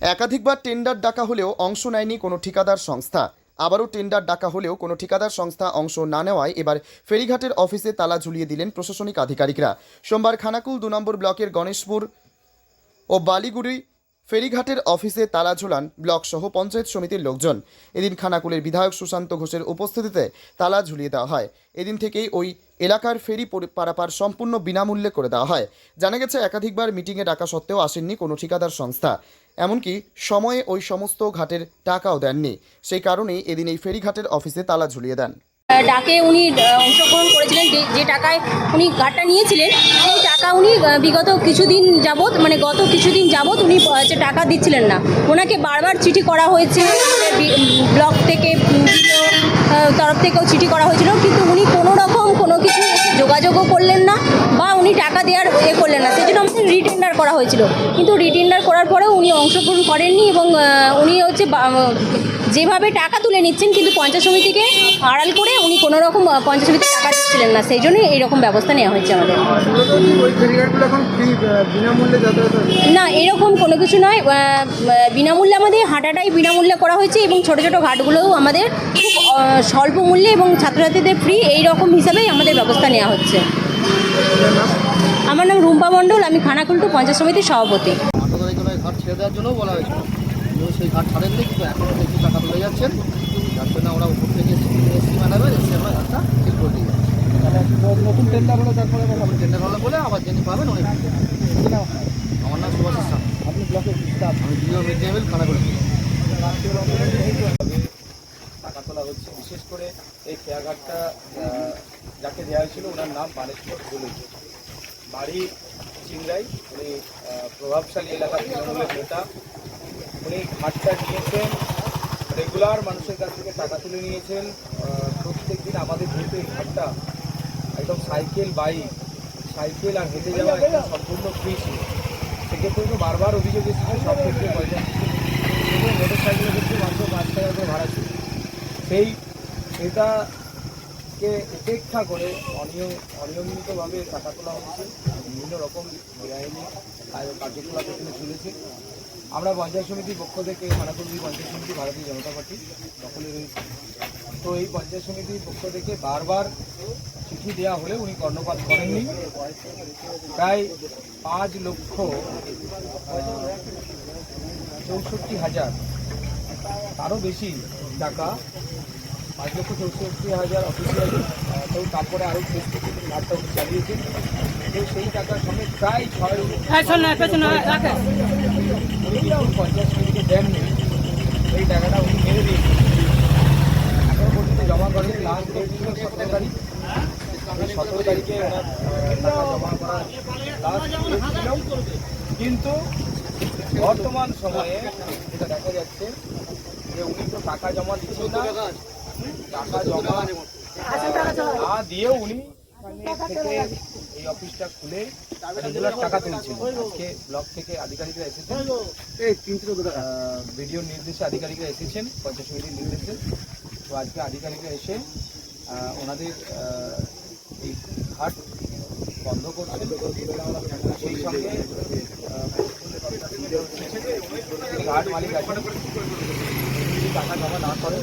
একাধিকবার টেন্ডার ডাকা হলেও অংশ নেয়নি কোনো ঠিকাদার সংস্থা। আবারও টেন্ডার ডাকা হলেও কোনো ঠিকাদার সংস্থা অংশ না নেওয়ায় এবার ফেরিঘাটের অফিসে তালা ঝুলিয়ে দিলেন প্রশাসনিক আধিকারিকরা। সোমবার খানাকুল দু নম্বর ব্লকের গণেশপুর ও বালিগুড়ি ফেরিঘাটের অফিসে তালা ঝোলান ব্লক সহ পঞ্চায়েত সমিতির লোকজন। এদিন খানাকুলের বিধায়ক সুশান্ত ঘোষের উপস্থিতিতে তালা ঝুলিয়ে দেওয়া হয়। এদিন থেকেই ওই এলাকার ফেরি পরি- পারাপার সম্পূর্ণ বিনামূল্যে করে দেওয়া হয়। জানা গেছে, একাধিকবার মিটিংয়ে ডাকা সত্ত্বেও আসেননি কোনো ঠিকাদার সংস্থা। এমনকি সময়ে ওই সমস্ত ঘাটের টাকাও দেননি। সেই কারণেই এদিন এই ফেরিঘাটের অফিসে তালা ঝুলিয়ে দেন। ডাকে উনি অংশগ্রহণ করেছিলেন। যে যে টাকায় উনি গাড়টা নিয়েছিলেন, সেই টাকা উনি বিগত কিছুদিন যাবৎ মানে গত কিছুদিন যাবৎ উনি হচ্ছে টাকা দিচ্ছিলেন না। ওনাকে বারবার চিঠি করা হয়েছে ব্লক থেকে তরফ থেকেও চিঠি করা হয়েছিল, কিন্তু উনি কোনো রকম কোনো কিছু যোগাযোগও করলেন না, বা উনি টাকা দেওয়ার এ করলেন না। সেই জন্য আমাদের রিটেন্ডার করা হয়েছিল। কিন্তু রিটেন্ডার করার পরেও উনি অংশগ্রহণ করেননি এবং উনি হচ্ছে যেভাবে টাকা তুলে নিচ্ছেন কিন্তু পঞ্চায়েত সমিতিকে আড়াল করে উনি কোনো রকম পঞ্চায়েত সমিতিকে টাকা দিচ্ছিলেন না। সেই জন্যই এইরকম ব্যবস্থা নেওয়া হয়েছে আমাদের? না, এরকম কোনো কিছু নয়। বিনামূল্যে আমাদের হাঁটাটাই বিনামূল্যে করা হয়েছে এবং ছোটো ছোটো ঘাটগুলোও আমাদের খুব স্বল্প মূল্যে এবং ছাত্রছাত্রীদের ফ্রি এই রকম হিসাবেই আমাদের ব্যবস্থা নেওয়া হচ্ছে। আমার নাম রুম্পা মণ্ডল, আমি খানাকুলটু পঞ্চায়েত সমিতির সভাপতি। ঘাট ছেড়ে দেওয়ার বলা হয়েছিল। কিন্তু সেই ঘাট ছাড়েননি কিন্তু এখনও দেখি টাকা তুলে যাচ্ছেন। যার জন্য আমরা উপর থেকে এসি ম্যাডামের এসে আমরা ঘাটটা ঠিক করে দিয়ে যাচ্ছি। নতুন টেন্ডার হলে তারপরে আপনি টেন্ডার হলে বলে আবার যিনি পাবেন উনি আমার নাম সুভাষ ইসলাম আপনি ব্লকের স্টাফ আমি বিডিও মিড ডে মিল খানা করেছি টাকা তোলা হচ্ছে। বিশেষ করে এই খেয়াঘাটটা যাকে দেওয়া হয়েছিল ওনার নাম মানেশ্বর দলুই বাড়ি চিংড়াই উনি প্রভাবশালী এলাকার তৃণমূলের নেতা। উনি ঘাটটা নিয়েছেন রেগুলার মানুষের কাছ থেকে টাকা তুলে নিয়েছেন। প্রত্যেক দিন আমাদের যেহেতু এই ঘাটটা একদম সাইকেল বাইক সাইকেল আর হেঁটে যাওয়া একদম সম্পূর্ণ ফ্রি ছিল। সেক্ষেত্রে তো বারবার অভিযোগ এসেছে, সব ক্ষেত্রে পয়সা মোটর সাইকেলের ক্ষেত্রে মাত্র পাঁচ টাকা করে ভাড়া ছিল। সেই এটাকে উপেক্ষা করে অনিয়ম, অনিয়মিতভাবে টাকা তোলা হচ্ছে। বিভিন্ন রকম বেআইনি কার্যকলাপ এখানে চলেছে। আমরা পঞ্চায়েত সমিতির পক্ষ থেকে খানাকুলদি পঞ্চায়েত সমিতি, ভারতীয় জনতা পার্টি সকলে রয়েছে। তো এই পঞ্চায়েত সমিতির পক্ষ থেকে বারবার চিঠি দেওয়া হলে উনি কর্ণপাত করেননি। প্রায় পাঁচ লক্ষ চৌষট্টি হাজার তারও বেশি টাকা পাঁচ লক্ষ চৌষট্টি হাজার অফিসিয়াল তো তারপরে আরও উনি চালিয়েছেন তো সেই টাকার সঙ্গে প্রায় ছয় কিন্তু পঞ্চায়েত সমিতিকে দেননি সেই টাকাটা উনি মেরে দিয়েছেন। এখনও পর্যন্ত জমা করেন লাস্ট ডেট ছিল সতেরো তারিখ। সতেরো তারিখে টাকা জমা ছিল। কিন্তু বর্তমান সময়ে যেটা দেখা যাচ্ছে যে উনি তো টাকা জমা দিচ্ছেন না। টাকা জমা। না দিয়েও উনি থেকে এই অফিসটা খুলে রেগুলার টাকা তুলছেন আজকে ব্লক থেকে আধিকারিকরা এসেছেন। ভিডিও নির্দেশে আধিকারিকরা এসেছেন পঞ্চায়েত সমিতির নির্দেশে। তো আজকে আধিকারিকরা এসে ওনাদের এই ঘাট বন্ধ করছেন। সেই সঙ্গে ঘাট মালিক আছেন। টাকা জমা না করেন